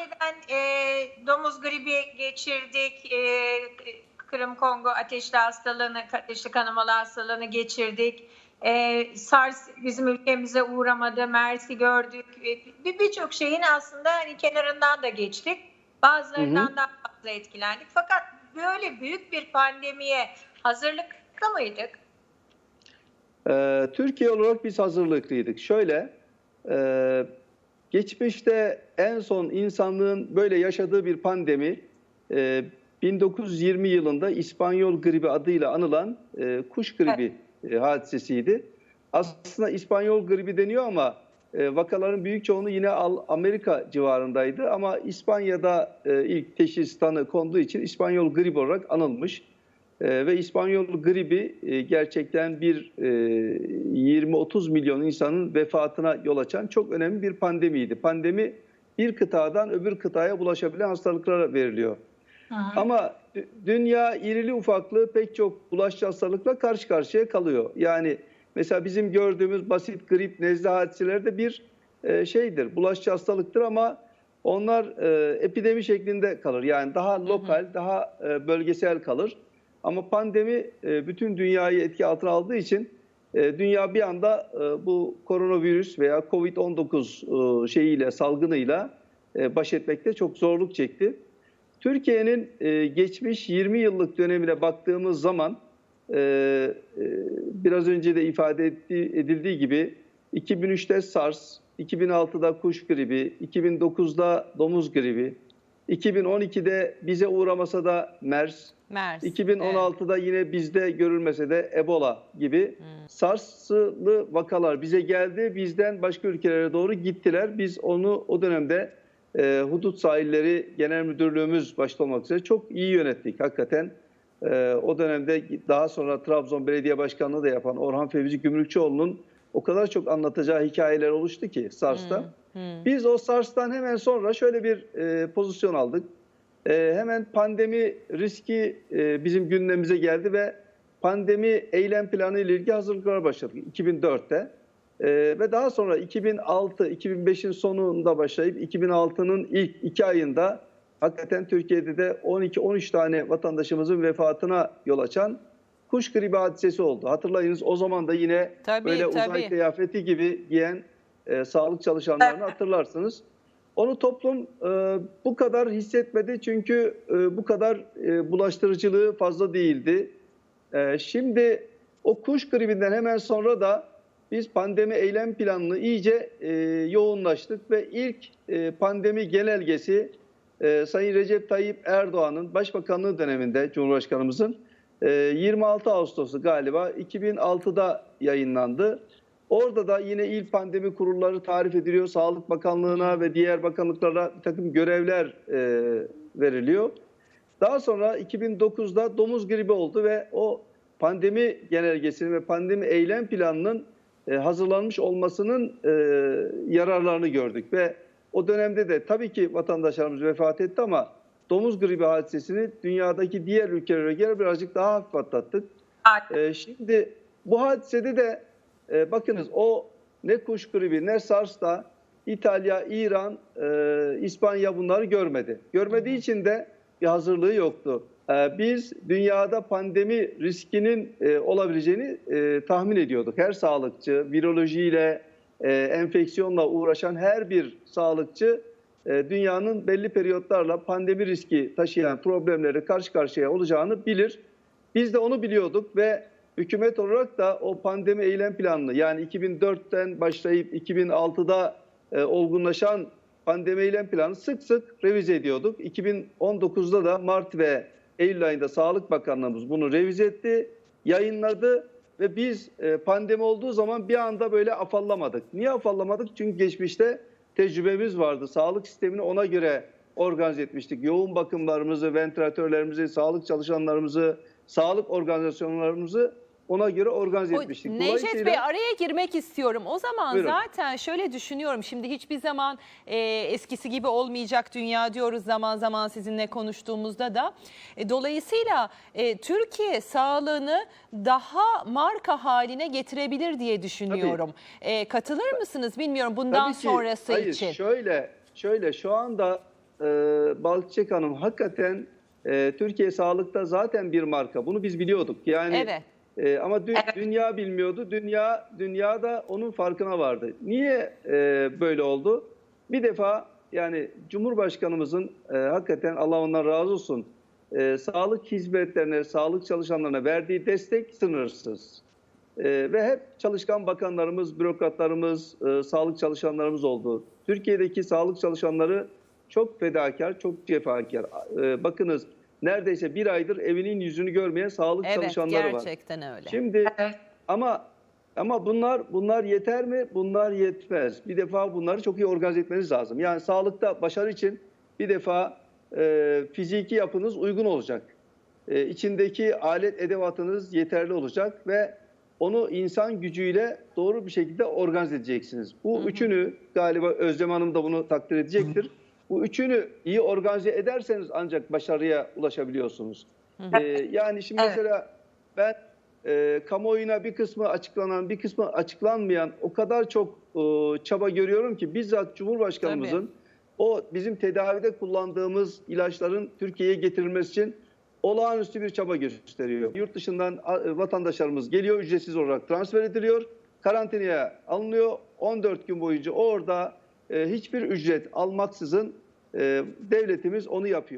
önceden e, domuz gribi geçirdik. E, Kırım Kongo ateşli hastalığını, ateşli kanamalı hastalığını geçirdik. E, SARS bizim ülkemize uğramadı. MERS'i gördük. E, bir- Birçok şeyin aslında hani kenarından da geçtik. Bazılarından daha fazla etkilendik. Fakat böyle büyük bir pandemiye hazırlıklı mıydık? Ee, Türkiye olarak biz hazırlıklıydık. Şöyle, e, geçmişte en son insanlığın böyle yaşadığı bir pandemi e, 1920 yılında İspanyol gribi adıyla anılan e, kuş gribi e, hadisesiydi. Aslında İspanyol gribi deniyor ama e, vakaların büyük çoğunluğu yine Amerika civarındaydı. Ama İspanya'da e, ilk teşhis tanı konduğu için İspanyol gribi olarak anılmış. Ee, ve İspanyol gribi e, gerçekten bir e, 20-30 milyon insanın vefatına yol açan çok önemli bir pandemiydi. Pandemi bir kıtadan öbür kıtaya bulaşabilen hastalıklara veriliyor. Ama dü- dünya irili ufaklı pek çok bulaşıcı hastalıkla karşı karşıya kalıyor. Yani mesela bizim gördüğümüz basit grip, nezle hadiseleri de bir e, şeydir, bulaşıcı hastalıktır ama onlar e, epidemi şeklinde kalır. Yani daha lokal, daha e, bölgesel kalır. Ama pandemi e, bütün dünyayı etki altına aldığı için e, dünya bir anda e, bu koronavirüs veya Covid-19 e, şeyiyle, salgınıyla baş etmekte çok zorluk çekti. Türkiye'nin geçmiş 20 yıllık dönemine baktığımız zaman biraz önce de ifade edildiği gibi 2003'te SARS, 2006'da kuş gribi, 2009'da domuz gribi, 2012'de bize uğramasa da MERS, MERS. 2016'da yine bizde görülmese de Ebola gibi SARS'lı vakalar bize geldi. Bizden başka ülkelere doğru gittiler. Biz onu o dönemde e, Hudut Sahilleri Genel Müdürlüğümüz başta olmak üzere çok iyi yönettik hakikaten. E, o dönemde daha sonra Trabzon Belediye Başkanlığı da yapan Orhan Fevzi Gümrükçüoğlu'nun o kadar çok anlatacağı hikayeler oluştu ki SARS'ta. Biz o SARS'tan hemen sonra şöyle bir e, pozisyon aldık. E, hemen pandemi riski e, bizim gündemimize geldi ve pandemi eylem planı ile ilgili hazırlıklara başladık 2004'te. E, ve daha sonra 2006, 2005'in sonunda başlayıp 2006'nın ilk iki ayında hakikaten Türkiye'de de 12-13 tane vatandaşımızın vefatına yol açan kuş gribi hadisesi oldu. Hatırlayınız o zaman da yine Tabii, böyle uzay tabii. kıyafeti gibi giyen e, sağlık çalışanlarını hatırlarsınız. Onu toplum e, bu kadar hissetmedi çünkü e, bu kadar e, bulaştırıcılığı fazla değildi. E, şimdi o kuş gribinden hemen sonra da biz pandemi eylem planını iyice e, yoğunlaştık ve ilk e, pandemi genelgesi e, Sayın Recep Tayyip Erdoğan'ın başbakanlığı döneminde Cumhurbaşkanımızın e, 26 Ağustos'u galiba 2006'da yayınlandı. Orada da yine il pandemi kurulları tarif ediliyor. Sağlık Bakanlığı'na ve diğer bakanlıklara bir takım görevler e, veriliyor. Daha sonra 2009'da domuz gribi oldu ve o pandemi genelgesinin ve pandemi eylem planının e, hazırlanmış olmasının e, yararlarını gördük ve o dönemde de tabii ki vatandaşlarımız vefat etti ama domuz gribi hadisesini dünyadaki diğer ülkelere göre birazcık daha hafif atlattık. Ee, şimdi bu hadisede de e, bakınız o ne kuş gribi ne SARS da İtalya, İran, e, İspanya bunları görmedi. Görmediği için de bir hazırlığı yoktu. E, biz dünyada pandemi riskinin e, olabileceğini e, tahmin ediyorduk. Her sağlıkçı, virolojiyle, e, enfeksiyonla uğraşan her bir sağlıkçı e, dünyanın belli periyotlarla pandemi riski taşıyan problemleri karşı karşıya olacağını bilir. Biz de onu biliyorduk ve hükümet olarak da o pandemi eylem planını yani 2004'ten başlayıp 2006'da e, olgunlaşan pandemi eylem planını sık sık revize ediyorduk. 2019'da da Mart ve Eylül ayında Sağlık Bakanlığımız bunu revize etti, yayınladı ve biz e, pandemi olduğu zaman bir anda böyle afallamadık. Niye afallamadık? Çünkü geçmişte tecrübemiz vardı. Sağlık sistemini ona göre organize etmiştik. Yoğun bakımlarımızı, ventilatörlerimizi, sağlık çalışanlarımızı, sağlık organizasyonlarımızı ona göre organize O, etmiştik. Necdet Bey araya girmek istiyorum. O zaman Buyurun. zaten şöyle düşünüyorum. Şimdi hiçbir zaman e, eskisi gibi olmayacak dünya diyoruz zaman zaman sizinle konuştuğumuzda da. E, dolayısıyla e, Türkiye sağlığını daha marka haline getirebilir diye düşünüyorum. E, katılır mısınız bilmiyorum bundan Tabii ki, sonrası hayır, için. Şöyle, şöyle şu anda e, Balçık Hanım hakikaten e, Türkiye sağlıkta zaten bir marka. Bunu biz biliyorduk. Yani Evet. e, ama dü- Evet. dünya bilmiyordu. Dünya dünya da onun farkına vardı. Niye e, böyle oldu? Bir defa yani Cumhurbaşkanımızın e, hakikaten Allah ondan razı olsun e, sağlık hizmetlerine, sağlık çalışanlarına verdiği destek sınırsız. E, ve hep çalışkan bakanlarımız, bürokratlarımız, e, sağlık çalışanlarımız oldu. Türkiye'deki sağlık çalışanları çok fedakar, çok cefakar. E, bakınız neredeyse bir aydır evinin yüzünü görmeyen sağlık Evet çalışanları var. gerçekten öyle. Şimdi Evet. ama ama bunlar bunlar yeter mi? Bunlar yetmez. Bir defa bunları çok iyi organize etmeniz lazım. Yani sağlıkta başarı için bir defa e, fiziki yapınız uygun olacak. E, içindeki alet edevatınız yeterli olacak ve onu insan gücüyle doğru bir şekilde organize edeceksiniz. Bu üçünü galiba Özlem Hanım da bunu takdir edecektir. Bu üçünü iyi organize ederseniz ancak başarıya ulaşabiliyorsunuz. E, yani şimdi Evet. mesela ben e, kamuoyuna bir kısmı açıklanan, bir kısmı açıklanmayan o kadar çok e, çaba görüyorum ki bizzat Cumhurbaşkanımızın o bizim tedavide kullandığımız ilaçların Türkiye'ye getirilmesi için olağanüstü bir çaba gösteriyor. Yurt dışından a, vatandaşlarımız geliyor, ücretsiz olarak transfer ediliyor, karantinaya alınıyor. 14 gün boyunca orada e, hiçbir ücret almaksızın e, devletimiz onu yapıyor.